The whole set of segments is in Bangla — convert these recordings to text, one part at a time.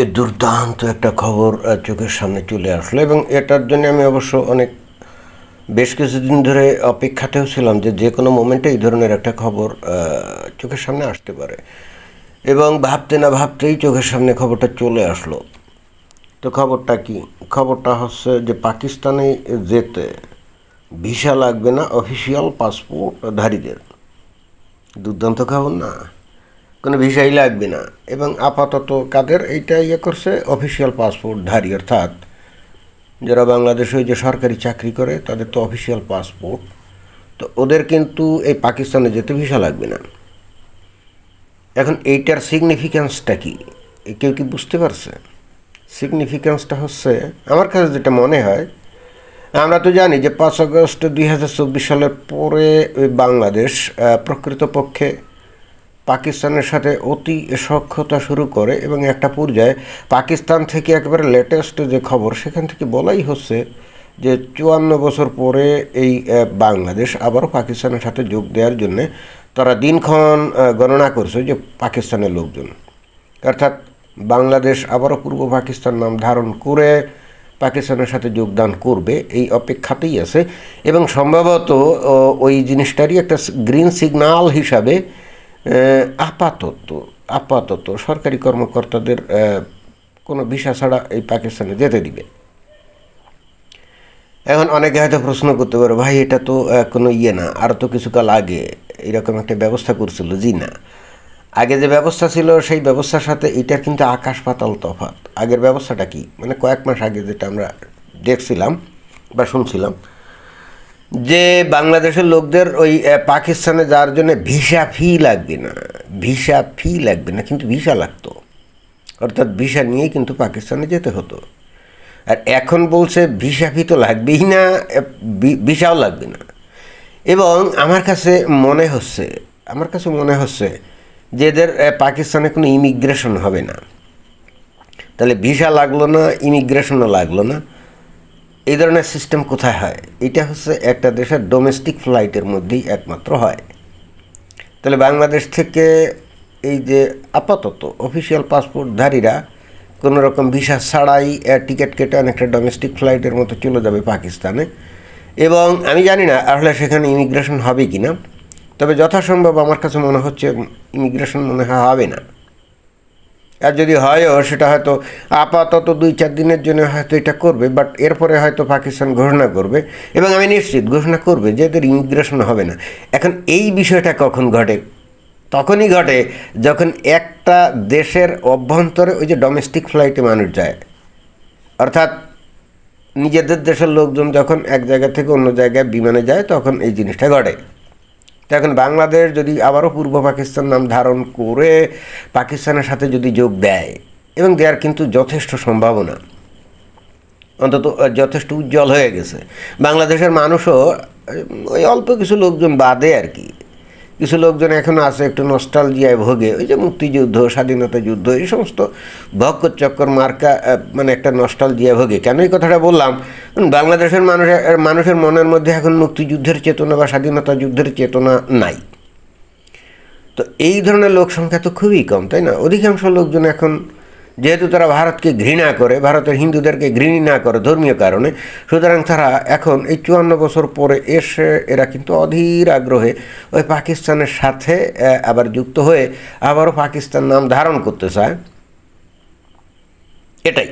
এ দুর্দান্ত একটা খবর চোখের সামনে চলে আসলো এবং এটার জন্য আমি অবশ্য অনেক, বেশ কিছুদিন ধরে অপেক্ষাতেও ছিলাম যে যে কোনো মোমেন্টে এই ধরনের একটা খবর চোখের সামনে আসতে পারে এবং ভাবতে না ভাবতেই চোখের সামনে খবরটা চলে আসলো। তো খবরটা কি? খবরটা হচ্ছে যে পাকিস্তানে যেতে ভিসা লাগবে না, অফিসিয়াল পাসপোর্টধারীদের দুর্দান্ত খবর না? কোনো ভিসাই লাগবে না। এবং আপাতত কাদের এইটা ইয়ে করছে অফিসিয়াল পাসপোর্টধারী অর্থাৎ যারা বাংলাদেশে যে সরকারি চাকরি করে, তাদের তো অফিসিয়াল পাসপোর্ট তো ওদের কিন্তু এই পাকিস্তানে যেতে ভিসা লাগবে না। এখন এইটার সিগনিফিক্যান্সটা কি? কেউ কি বুঝতে পারছে? সিগনিফিক্যান্সটা হচ্ছে, আমার কাছে যেটা মনে হয়, আমরা তো জানি যে পাঁচ আগস্ট দুই হাজার চব্বিশ সালের পরে ওই বাংলাদেশ প্রকৃতপক্ষে পাকিস্তানের সাথে অতি সক্ষতা শুরু করে এবং একটা পর্যায়ে পাকিস্তান থেকে একেবারে লেটেস্ট যে খবর, সেখান থেকে বলাই হচ্ছে যে চুয়ান্ন বছর পরে এই বাংলাদেশ আবারও পাকিস্তানের সাথে যোগ দেওয়ার জন্যে তারা দিনক্ষণ গণনা করছে যে পাকিস্তানের লোকজন। অর্থাৎ বাংলাদেশ আবারও পূর্ব পাকিস্তান নাম ধারণ করে পাকিস্তানের সাথে যোগদান করবে, এই অপেক্ষাতেই আছে। এবং সম্ভবত ওই জিনিসটারই একটা গ্রিন সিগন্যাল হিসাবে আপাতত আপাতত সরকারি কর্মকর্তাদের কোনো ভিসা ছাড়া এই পাকিস্তানে যেতে দিবে। এখন অনেকে হয়তো প্রশ্ন করতে পারে, ভাই, এটা তো কোনো ইয়ে না। আর তো কিছুকাল আগে এরকম একটা ব্যবস্থা করছিল, জি না। আগে যে ব্যবস্থা ছিল, সেই ব্যবস্থার সাথে এটার কিন্তু আকাশ পাতাল তফাৎ। আগের ব্যবস্থাটা কি? মানে কয়েক মাস আগে যেটা আমরা দেখছিলাম বা শুনছিলাম যে বাংলাদেশের লোকদের ওই পাকিস্তানে যাওয়ার জন্য ভিসা ফি লাগবে না। ভিসা ফি লাগবে না, কিন্তু ভিসা লাগতো। অর্থাৎ ভিসা নিয়েই কিন্তু পাকিস্তানে যেতে হতো। আর এখন বলছে ভিসা ফি তো লাগবেই না ভিসাও লাগবে না। এবং আমার কাছে মনে হচ্ছে, আমার কাছে মনে হচ্ছে যে এদের পাকিস্তানে কোনো ইমিগ্রেশন হবে না। তাহলে ভিসা লাগল না, ইমিগ্রেশনও লাগল না। এই ধরনের সিস্টেম কোথায় হয়? এটা হচ্ছে একটা দেশের ডোমেস্টিক ফ্লাইটের মধ্যেই একমাত্র হয়। তাহলে বাংলাদেশ থেকে এই যে আপাতত অফিসিয়াল পাসপোর্টধারীরা কোনো রকম ভিসা ছাড়াই টিকিট কেটে অনেকটা ডোমেস্টিক ফ্লাইটের মতো চলে যাবে পাকিস্তানে। এবং আমি জানি না আসলে সেখানে ইমিগ্রেশন হবে কি না তবে যথাসম্ভব আমার কাছে মনে হচ্ছে ইমিগ্রেশন মনে হয় হবে না। আর যদি হয়ও সেটা হয়তো আপাতত দুই চার দিনের জন্য হয়তো এটা করবে বাট এরপরে হয়তো পাকিস্তান ঘোষণা করবে। এবং আমি নিশ্চিত ঘোষণা করবে যে এদের ইমিগ্রেশন হবে না। এখন এই বিষয়টা কখন ঘটে? তখনই ঘটে যখন একটা দেশের অভ্যন্তরে ওই যে ডোমেস্টিক ফ্লাইটে মানুষ যায়। অর্থাৎ নিজেদের দেশের লোকজন যখন এক জায়গা থেকে অন্য জায়গায় বিমানে যায়, তখন এই জিনিসটা ঘটে। তো এখন বাংলাদেশ যদি আবারও পূর্ব পাকিস্তান নাম ধারণ করে পাকিস্তানের সাথে যদি যোগ দেয়, এবং দেওয়ার কিন্তু যথেষ্ট সম্ভাবনা, অন্তত যথেষ্ট উজ্জ্বল হয়ে গেছে। বাংলাদেশের মানুষও ওই অল্প কিছু লোকজন বাদে আর কি। কিছু লোকজন এখনও আছে একটু নস্টালজিয়ায় ভোগে। ওই যে মুক্তিযুদ্ধ, স্বাধীনতা যুদ্ধ, এই সমস্ত ভক্কর চক্কর মার্কা মানে একটা নস্টালজিয়া ভোগে। কেন এই কথাটা বললাম? বাংলাদেশের মানুষের মানুষের মনের মধ্যে এখন মুক্তিযুদ্ধের চেতনা বা স্বাধীনতা যুদ্ধের চেতনা নাই। তো এই ধরনের লোক সংখ্যা তো খুবই কম, তাই না? অধিকাংশ লোকজন এখন, যেহেতু তারা ভারতকে ঘৃণা করে, ভারতের হিন্দুদেরকে ঘৃণা করে ধর্মীয় কারণে, সুতরাং তারা এখন এই চুয়ান্ন বছর পরে এসে এরা কিন্তু অধীর আগ্রহে ওই পাকিস্তানের সাথে আবার যুক্ত হয়ে আবারও পাকিস্তান নাম ধারণ করতে চায়। এটাই।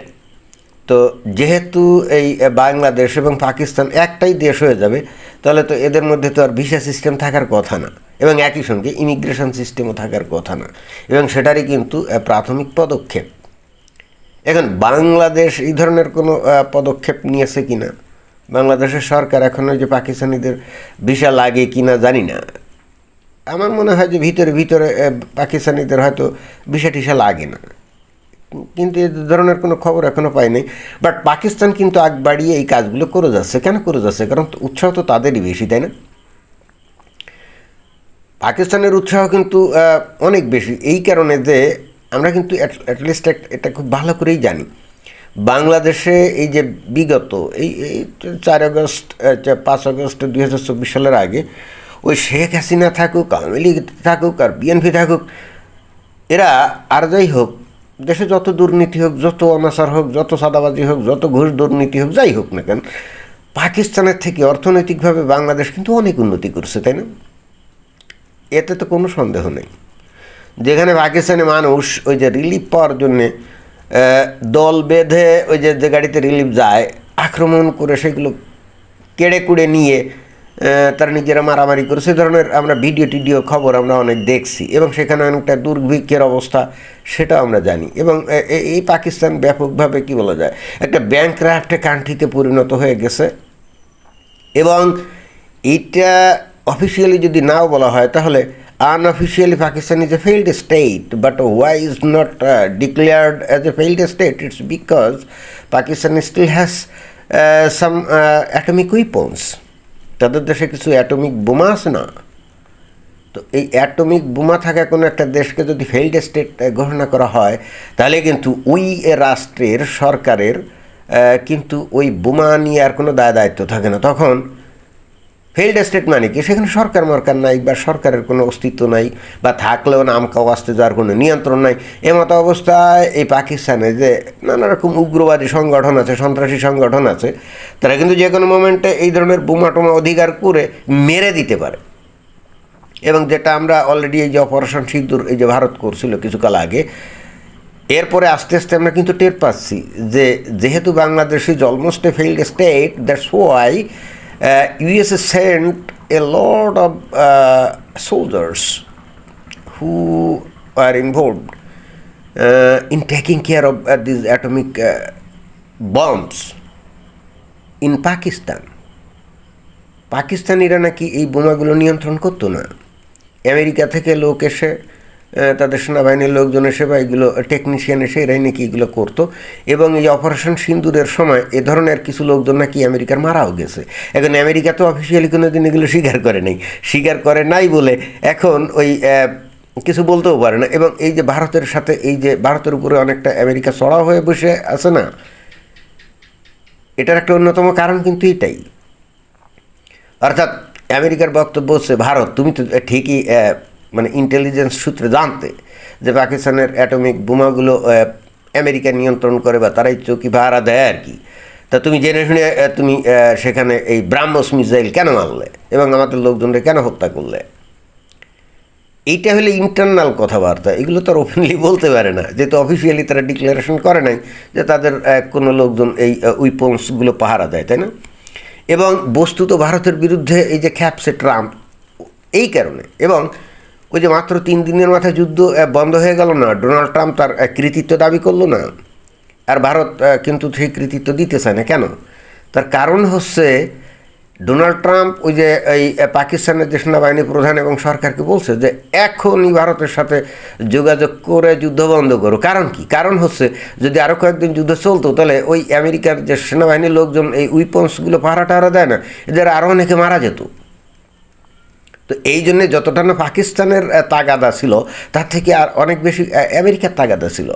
তো যেহেতু এই বাংলাদেশ এবং পাকিস্তান একটাই দেশ হয়ে যাবে, তাহলে তো এদের মধ্যে তো আর ভিসা সিস্টেম থাকার কথা না। এবং একই সঙ্গে ইমিগ্রেশন সিস্টেমও থাকার কথা না। এবং সেটারই কিন্তু প্রাথমিক পদক্ষেপ। এখন বাংলাদেশ এই ধরনের কোনো পদক্ষেপ নিয়েছে কি না বাংলাদেশের সরকার এখন ওই যে পাকিস্তানিদের ভিসা লাগে কি না জানি না। আমার মনে হয় যে ভিতরে ভিতরে পাকিস্তানিদের হয়তো ভিসা টিসা লাগে না। কিন্তু এ ধরনের কোনো খবর এখনও পাইনি। বাট পাকিস্তান কিন্তু আগ বাড়িয়ে এই কাজগুলো করে যাচ্ছে। কেন করে যাচ্ছে? কারণ উৎসাহ তো তাদেরই বেশি, তাই না? পাকিস্তানের উৎসাহ কিন্তু অনেক বেশি। এই কারণে যে আমরা কিন্তু অ্যাটলিস্ট এটা খুব ভালো করেই জানি। বাংলাদেশে এই যে বিগত, এই এই চার আগস্ট পাঁচ আগস্ট দুই হাজার চব্বিশ সালের আগে, ওই শেখ হাসিনা থাকুক, আওয়ামী লীগ থাকুক আর বিএনপি থাকুক, এরা আর যাই হোক দেশে যত দুর্নীতি হোক, যত অনাচার হোক, যত সাদাবাজি হোক, যত ঘুষ দুর্নীতি হোক, যাই হোক না কেন, পাকিস্তানের থেকে অর্থনৈতিকভাবে বাংলাদেশ কিন্তু অনেক উন্নতি করছে, তাই না? এতে তো কোনো সন্দেহ নেই। যেখানে পাকিস্তানি মানুষ ওই যে রিলিফ পাওয়ার জন্যে দল বেঁধে ওই যে গাড়িতে রিলিফ যায়, আক্রমণ করে সেগুলো কেড়ে কুড়ে নিয়ে তারা নিজেরা মারামারি করে। সে ধরনের আমরা ভিডিও টিডিও খবর আমরা অনেক দেখছি এবং সেখানে অনেকটা দুর্ভিক্ষের অবস্থা সেটাও আমরা জানি এবং এই পাকিস্তান ব্যাপকভাবে কি বলা যায়, একটা ব্যাংক রাফটে কান্ট্রিতে পরিণত হয়ে গেছে এবং এটা অফিসিয়ালি যদি নাও বলা হয় তাহলে unofficially Pakistan is a failed state but why is not declared as a failed state it's because Pakistan still has some atomic weapons তাদের দেশে কিছু অ্যাটমিক বোমা আছে না? তো এই অ্যাটমিক বোমা থাকা কোনো একটা দেশকে যদি ফেইল্ড স্টেট ঘোষণা করা হয়, তাহলে কিন্তু ওই রাষ্ট্রের সরকারের কিন্তু ওই বোমা নিয়ে আর কোনো দায় দায়িত্ব থাকে না। তখন ফেইল্ড স্টেট মানে কি? সেখানে সরকার মরকার নাই বা সরকারের কোনো অস্তিত্ব নাই বা থাকলেও নাম কাউ আসতে যাওয়ার কোনো নিয়ন্ত্রণ নাই। এমতো অবস্থায় এই পাকিস্তানে যে নানা রকম উগ্রবাদী সংগঠন আছে, সন্ত্রাসী সংগঠন আছে, তারা কিন্তু যে কোনো মোমেন্টে এই ধরনের বোমা টোমা অধিকার করে মেরে দিতে পারে। এবং যেটা আমরা অলরেডি এই যে অপারেশন সিঁদুর, এই যে ভারত করছিল কিছুকাল আগে, এরপরে আস্তে আস্তে আমরা কিন্তু টের পাচ্ছি যে যেহেতু Bangladesh almost a failed state that's why USA sent a lot of soldiers who are involved uh, in taking care of uh, these atomic uh, bombs in Pakistan. পাকিস্তানিরা নাকি এই বোমাগুলো নিয়ন্ত্রণ করতো না আমেরিকা থেকে লোক এসে তাদের সেনাবাহিনীর লোকজন এসে বা এগুলো টেকনিশিয়ান এসে এরাই নাকি এগুলো করতো। এবং এই অপারেশন সিন্দুরের সময় এ ধরনের কিছু লোকজন নাকি আমেরিকার মারাও গেছে। এখন আমেরিকা তো অফিসিয়ালি কোনো দিন এগুলো স্বীকার করে নাই। স্বীকার করে নাই বলে এখন ওই কিছু বলতেও পারে না। এবং এই যে ভারতের সাথে, এই যে ভারতের উপরে অনেকটা আমেরিকা চড়া হয়ে বসে আছে না, এটার একটা অন্যতম কারণ কিন্তু এটাই। অর্থাৎ আমেরিকার বক্তব্য হচ্ছে, ভারত, তুমি তো ঠিকই মানে ইন্টেলিজেন্স সূত্রে জানতে যে পাকিস্তানের অ্যাটমিক বোমাগুলো আমেরিকা নিয়ন্ত্রণ করে বা তারাই চৌকি ভাড়া দেয় আর কি। তা তুমি জেনে শুনে তুমি সেখানে এই ব্রাহ্মস মিসাইল কেন মারলে এবং আমাদের লোকজনকে কেন হত্যা করলে? এইটা হলে ইন্টারনাল কথাবার্তা। এগুলো তো আর ওপেনলি বলতে পারে না। যেহেতু অফিসিয়ালি তারা ডিক্লারেশন করে নাই যে তাদের কোনো লোকজন এই উইপন্সগুলো পাহারা দেয়, তাই না? এবং বস্তুত ভারতের বিরুদ্ধে এই যে খ্যাপসে ট্রাম্প, এই কারণে। এবং ওই যে মাত্র তিন দিনের মাথায় যুদ্ধ বন্ধ হয়ে গেল না? ডোনাল্ড ট্রাম্প তার কৃতিত্ব দাবি করল না? আর ভারত কিন্তু সেই কৃতিত্ব দিতে চায় না। কেন? তার কারণ হচ্ছে, ডোনাল্ড ট্রাম্প ওই যে এই পাকিস্তানের যে সেনাবাহিনী প্রধান এবং সরকারকে বলছে যে, এখনই ভারতের সাথে যোগাযোগ করে যুদ্ধ বন্ধ করো। কারণ কি? কারণ হচ্ছে, যদি আরও কয়েকদিন যুদ্ধ চলতো, তাহলে ওই আমেরিকার যে সেনাবাহিনীর লোকজন এই উইপন্সগুলো পাহারা টাহারা দেয় না। এদের আরও অনেকে মারা যেত। তো এই জন্যে যতটা না পাকিস্তানের তাগাদা ছিল, তার থেকে আর অনেক বেশি আমেরিকার তাগাদা ছিল।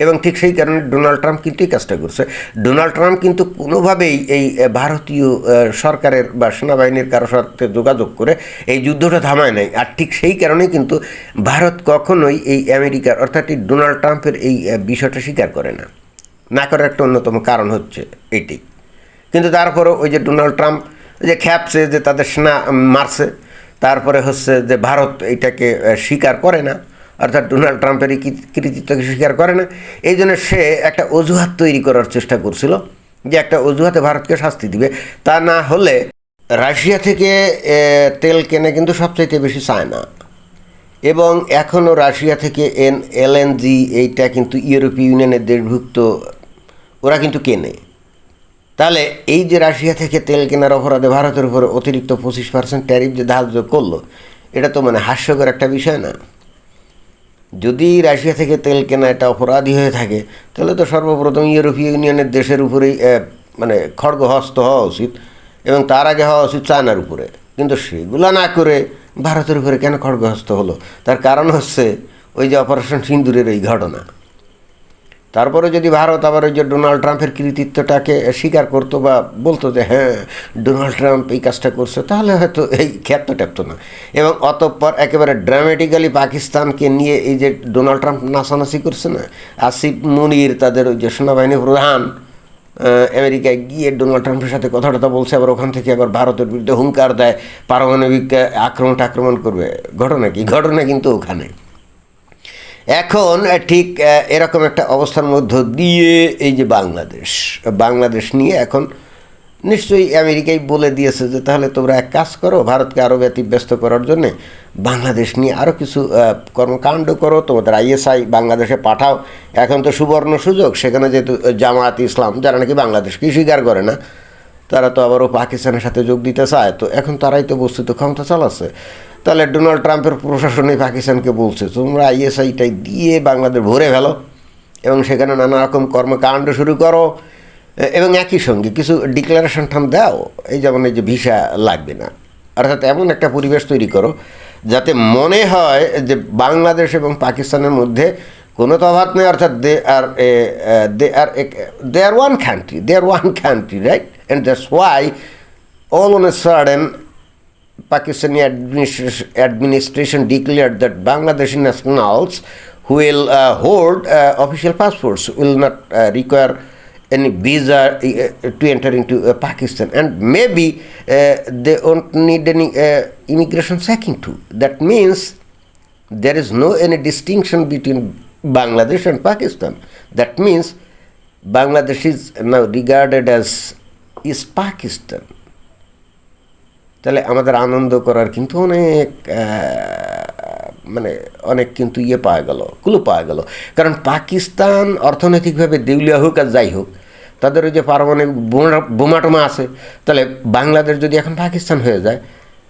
এবং ঠিক সেই কারণে ডোনাল্ড ট্রাম্প কিন্তু এই কাজটা করছে। ডোনাল্ড ট্রাম্প কিন্তু কোনোভাবেই এই ভারতীয় সরকারের বা সেনাবাহিনীর কারোর সাথে যোগাযোগ করে এই যুদ্ধটা থামায় নাই। আর ঠিক সেই কারণেই কিন্তু ভারত কখনোই এই আমেরিকার, অর্থাৎ এই ডোনাল্ড ট্রাম্পের এই বিষয়টা স্বীকার করে না। না করার একটা অন্যতম কারণ হচ্ছে এটি। কিন্তু তারপরও ওই যে ডোনাল্ড ট্রাম্প যে খ্যাপছে, যে তাদের সেনা মারছে, তারপরে হচ্ছে যে ভারত এটাকে স্বীকার করে না, অর্থাৎ ডোনাল্ড ট্রাম্পের কৃতিত্বকে স্বীকার করে না, এই জন্য সে একটা অজুহাত তৈরি করার চেষ্টা করছিল, যে একটা অজুহাতে ভারতকে শাস্তি দিবে। তা না হলে রাশিয়া থেকে তেল কেনে কিন্তু সবচাইতে বেশি চায় না এবং এখনও রাশিয়া থেকে এন এলএনজি এইটা কিন্তু ইউরোপীয় ইউনিয়নের দেশভুক্ত, ওরা কিন্তু কেনে। তাহলে এই যে রাশিয়া থেকে তেল কেনার অপরাধে ভারতের উপরে অতিরিক্ত পঁচিশ পার্সেন্ট ট্যারিফ যে ধার্য করল, এটা তো মানে হাস্যকর একটা বিষয় না। যদি রাশিয়া থেকে তেল কেনা এটা অপরাধী হয়ে থাকে, তাহলে তো সর্বপ্রথম ইউরোপীয় ইউনিয়নের দেশের উপরেই মানে খড়গহস্ত হওয়া উচিত এবং তার আগে হওয়া উচিত চায়নার উপরে। কিন্তু সেগুলো না করে ভারতের উপরে কেন খড়গহস্ত হলো? তার কারণ হচ্ছে ওই যে অপারেশন সিন্দুরের এই ঘটনা। তারপরে যদি ভারত আবার ওই যে ডোনাল্ড ট্রাম্পের কৃতিত্বটাকে স্বীকার করতো বা বলতো যে হ্যাঁ ডোনাল্ড ট্রাম্প এই কাজটা করছে, তাহলে হয়তো এই খ্যাত ট্যাপতো না। এবং অতঃপর একেবারে ড্রামেটিক্যালি পাকিস্তানকে নিয়ে এই যে ডোনাল্ড ট্রাম্প নাচানাচি করছে না, আসিফ মুনির তাদের ওই যে সেনাবাহিনী প্রধান আমেরিকায় গিয়ে ডোনাল্ড ট্রাম্পের সাথে কথা টথা বলছে, আবার ওখান থেকে আবার ভারতের বিরুদ্ধে হুঙ্কার দেয়, পারমাণবিক আক্রমণ করবে। ঘটনা কি? ঘটনা কিন্তু ওখানে। এখন ঠিক এরকম একটা অবস্থার মধ্য দিয়ে এই যে বাংলাদেশ বাংলাদেশ নিয়ে এখন নিশ্চয়ই আমেরিকাই বলে দিয়েছে যে, তাহলে তোমরা এক কাজ করো, ভারতকে আরও ব্যতিব্যস্ত করার জন্যে বাংলাদেশ নিয়ে আরও কিছু কর্মকাণ্ড করো, তোমাদের আইএসআই বাংলাদেশে পাঠাও। এখন তো সুবর্ণ সুযোগ, সেখানে যেহেতু জামায়াত ইসলাম, যারা নাকি বাংলাদেশকে স্বীকার করে না, তারা তো আবারও পাকিস্তানের সাথে যোগ দিতে চায়। তো এখন তারাই তো বস্তুত ক্ষমতা চালাচ্ছে। তাহলে ডোনাল্ড ট্রাম্পের প্রশাসনে পাকিস্তানকে বলছে, তোমরা আইএসআইটাই দিয়ে বাংলাদেশ ভরে ফেলো এবং সেখানে নানা রকম কর্মকাণ্ড শুরু করো। এবং একই সঙ্গে কিছু ডিক্লারেশন ঠাম দাও, এই যেমন এই যে ভিসা লাগবে না। অর্থাৎ এমন একটা পরিবেশ তৈরি করো যাতে মনে হয় যে বাংলাদেশ এবং পাকিস্তানের মধ্যে কোনো তফাৎ নেই, অর্থাৎ they are a they are they are one country they are one country right and that's why all on a sudden Pakistani administration, administration declared that Bangladeshi nationals who will uh, hold uh, official passports will not uh, require any visa uh, to enter into uh, Pakistan, and maybe uh, they won't need any immigration checking too. That means there is no any distinction between Bangladesh and Pakistan. That means Bangladesh is now regarded as East Pakistan. তাহলে আমাদের আনন্দ করার কিন্তু অনেক মানে অনেক কিন্তু ইয়ে পাওয়া গেল কুলো পাওয়া গেল। কারণ পাকিস্তান অর্থনৈতিকভাবে দেউলিয়া হোক আর যাই হোক, তাদের ওই যে পারমাণবিক বোমা- বোমাটোমা আছে, তাহলে বাংলাদেশ যদি এখন পাকিস্তান হয়ে যায়,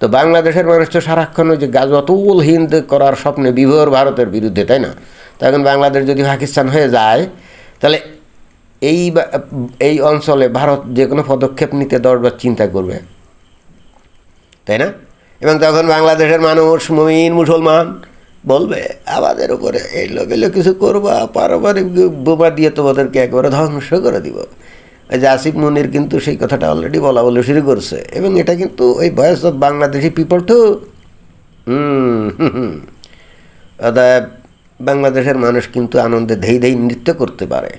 তো বাংলাদেশের মানুষ তো সারাক্ষণ ওই যে গাজওয়াতুল হিন্দ করার স্বপ্নে বিভোর ভারতের বিরুদ্ধে, তাই না? তো এখন বাংলাদেশ যদি পাকিস্তান হয়ে যায়, তাহলে এই এই অঞ্চলে ভারত যে কোনো পদক্ষেপ নিতে দশবার চিন্তা করবে। তাই না? এবং তখন বাংলাদেশের মানুষ, মমিন, মুসলমান বলবে, আমাদের উপরে এই লোকেলে কিছু করবা, পারমাণবিক বোমা দিয়ে তোমাদেরকে একবারে ধ্বংস করে দিব। যে আসিফ মুনির কিন্তু সেই কথাটা অলরেডি বলা বলে শুরু করছে। এবং এটা কিন্তু ওই voice of Bangladeshi people to hmm বাংলাদেশের মানুষ কিন্তু আনন্দে ধেই ধেই নৃত্য করতে পারে।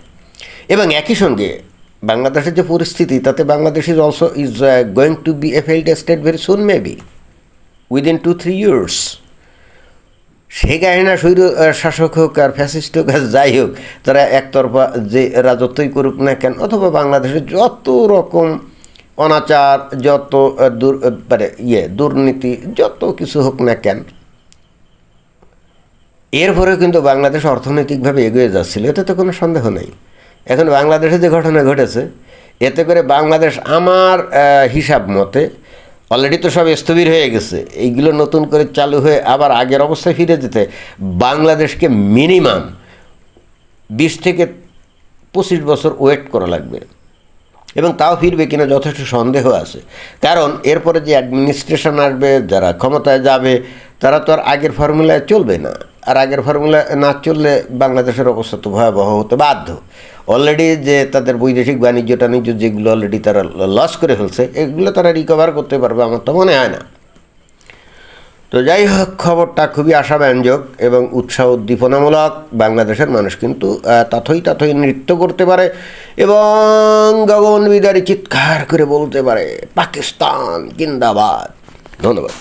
এবং একই সঙ্গে বাংলাদেশের যে পরিস্থিতি তাতে Bangladesh is also is going to be a state very soon maybe within two three years সে স্বৈর আহ, শাসক হোক আর ফ্যাসিস্ট হোক আর যাই হোক তারা একতরফা যে রাজত্বই করুক না কেন অথবা বাংলাদেশে যত রকম অনাচার যত দুর মানে ইয়ে দুর্নীতি যত কিছু হোক না কেন এরপরেও কিন্তু বাংলাদেশ অর্থনৈতিকভাবে এগিয়ে যাচ্ছিল এতে তো কোনো সন্দেহ নেই। এখন বাংলাদেশে যে ঘটনা ঘটেছে, এতে করে বাংলাদেশ আমার হিসাব মতে অলরেডি তো সব স্থবির হয়ে গেছে। এইগুলো নতুন করে চালু হয়ে আবার আগের অবস্থায় ফিরে যেতে বাংলাদেশকে মিনিমাম বিশ থেকে পঁচিশ বছর ওয়েট করা লাগবে। এবং তাও ফিরবে কিনা যথেষ্ট সন্দেহ আছে। কারণ এরপরে যে অ্যাডমিনিস্ট্রেশন আসবে, যারা ক্ষমতায় যাবে, তারা তো আর আগের ফর্মুলায় চলবে না। আর আগের ফর্মুলা না চললে বাংলাদেশের অবস্থা তো ভয়াবহ হতে বাধ্য। অলরেডি যে তাদের বৈদেশিক বাণিজ্য, টাণিজ্য যেগুলো অলরেডি তারা লস করে ফেলছে, এগুলো তারা রিকভার করতে পারবে আমার তো মনে হয় না। তো যাই হোক, খবরটা খুবই আশাব্যঞ্জক এবং উৎসাহ উদ্দীপনামূলক। বাংলাদেশের মানুষ কিন্তু তাথই তাথই নৃত্য করতে পারে এবং গগন বিদারি চিৎকার করে বলতে পারে, পাকিস্তান, জিন্দাবাদ। ধন্যবাদ।